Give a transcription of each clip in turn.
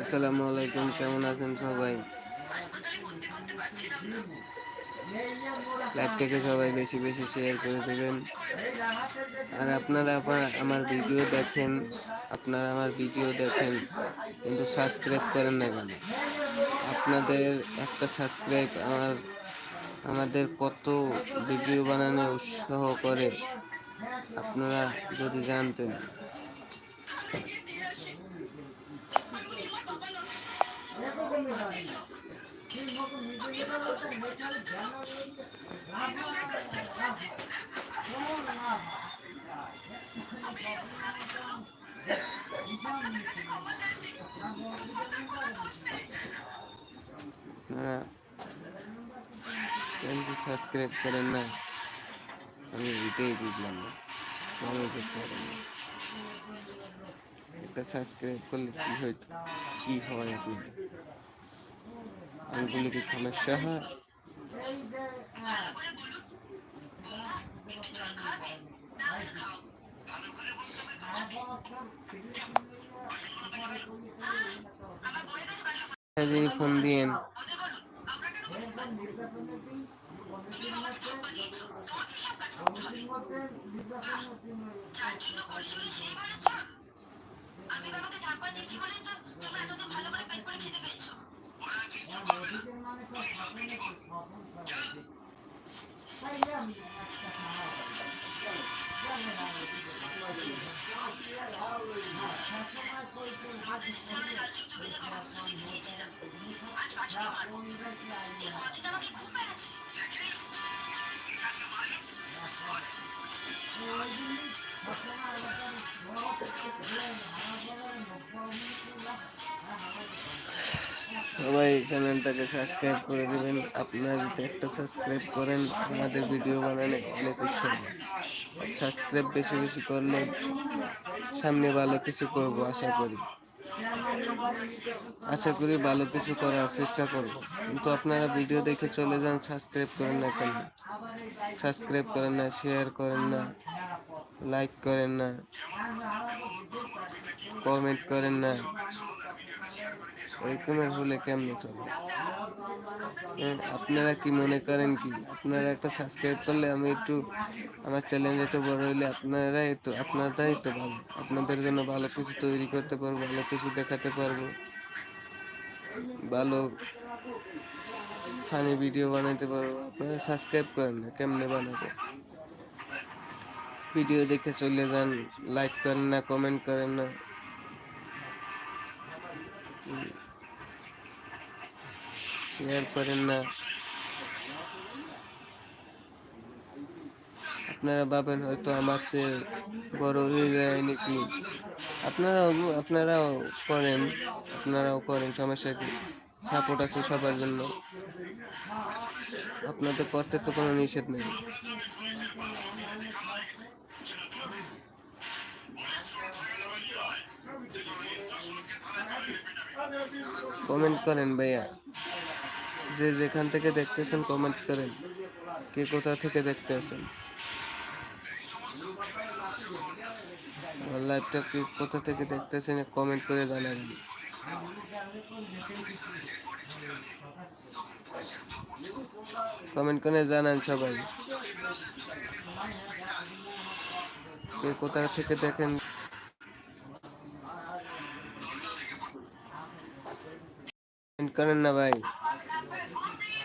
আসসালামু আলাইকুম, কেমন আছেন সবাই? লাইভটাকে সবাই বেশি বেশি শেয়ার করে দেবেন। আর আপনারা আমার ভিডিও দেখেন, আপনারা আমার ভিডিও দেখেন, কিন্তু সাবস্ক্রাইব করেন না কেন? আপনাদের একটা সাবস্ক্রাইব আমার, আমাদের কত ভিডিও বানানো উৎসাহ করে। আপনারা যদি জানতেন। আপনারা চ্যানেলটি সাবস্ক্রাইব করেন না আমি এটাই বুঝলাম না। কেন যে করেন না। সাবস্ক্রাইব করলে কি হইতো কি হয় আপনাদের আঙ্গুলে কি সমস্যা হয়? ফোন দিয়েন। যার জন্য করছিল সেই বলে তো আমি বাবাকে ধাপ্পা দিয়েছি বলে তো তোমরা এতদিন ভালো করে পেট করে খেতে পেয়েছ ওরা কিচ্ছু করবে না তুমি সব কিছু আজ পাঁচ মাস এই ঘটনা আমাকে খুব মেরেছে সবাই চ্যানেলটাকে সাবস্ক্রাইব করে দেবেন। আপনারা যদি একটা সাবস্ক্রাইব করেন, আমাদের ভিডিও বানালে অনেক সাবস্ক্রাইব বেশি বেশি করলে সামনে ভালো কিছু করব, আশা করি। আশা করি ভালো কিছু করার চেষ্টা করব। কিন্তু আপনারা ভিডিও দেখে চলে যান সাবস্ক্রাইব করেন না কেন? সাবস্ক্রাইব করেন না শেয়ার করেন না লাইক করেন না কমেন্ট করেন না। এরকমের হলে কেমনে চলে? হ্যাঁ, আপনারা কি মনে করেন কি? আপনারা একটা সাবস্ক্রাইব করলে আমি একটু আমার চ্যানেল একটু বড় হইলে আপনারাই তো আপনারাই তো ভালো। আপনাদের জন্য ভালো কিছু তৈরি করতে পারব ভালো কিছু দেখাতে পারব। ভালো ফানি ভিডিও বানাতে পারব। আপনারা সাবস্ক্রাইব করেন না কেমনে বানাবো? ভিডিও দেখে চলে যান লাইক করেন না কমেন্ট করেন না। শেয়ার করেন না আপনারা ভাবেন হয়তো আমার সে বড় হয়ে যায় নাকি আপনারাও আপনারাও করেন আপনারাও করেন সমস্যা কি সাপোর্ট আছে সবার জন্য। আপনাদের করতে তো কোনো নিষেধ নেই। কমেন্ট করেন ভাইয়া। যে যেখান থেকে দেখতেছেন কমেন্ট করেন কে কোথা থেকে দেখতেছেন। আমার লাইভটা কে কোথা থেকে দেখতেছেন কমেন্ট করে জানাবেন। কমেন্ট করে জানান সবাই। কে কোথা থেকে দেখেন। কমেন্ট করেন না ভাই।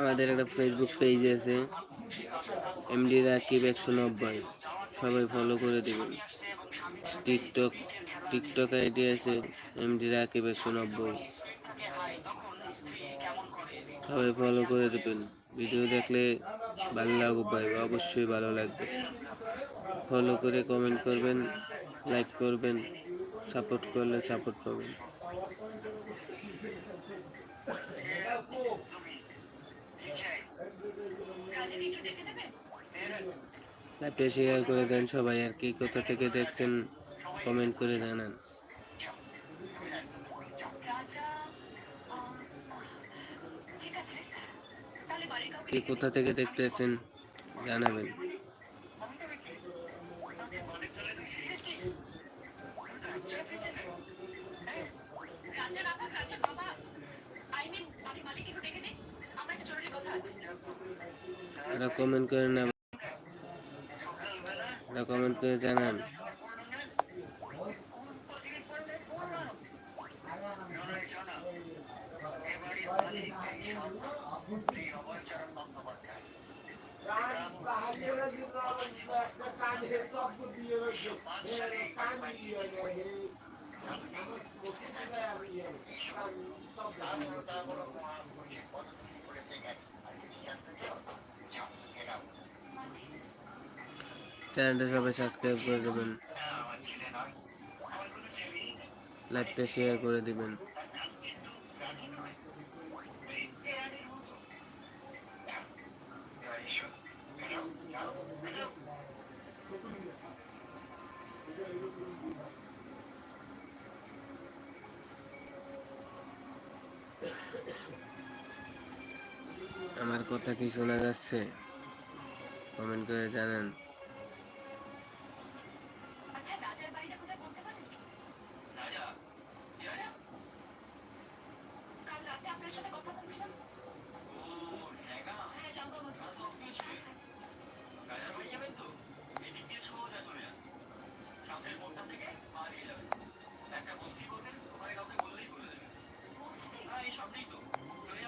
আমাদের একটা ফেসবুক পেজ আছে। এমডি রাকিব একশো নব্বই। সবাই ফলো করে দেবেন। টিকটক টিকটক আইডি আছে এমডি রাকিব একশো নব্বই। সবাই ফলো করে দেবেন। ভিডিও দেখলে ভালো লাগবে অবশ্যই ভালো লাগবে। ফলো করে কমেন্ট করবেন লাইক করবেন। সাপোর্ট করলে সাপোর্ট পাবেন। লাইভটা শেয়ার করে দেন সবাই আর কি, কোথা থেকে দেখছেন কমেন্ট করে জানান। কোথা থেকে দেখতেছেন জানাবেন। এটা কমেন্ট করে না এটা কমেন্ট করে জানান। চ্যানেলটা সবাই সাবস্ক্রাইব করে দেবেন। লাইভটা শেয়ার করে দিবেন। আমার কথা কি শোনা যাচ্ছে? কমেন্ট করে জানান। একটা বস্তি করবেন কাউকে বললেই বলে সামনেই তো। চলে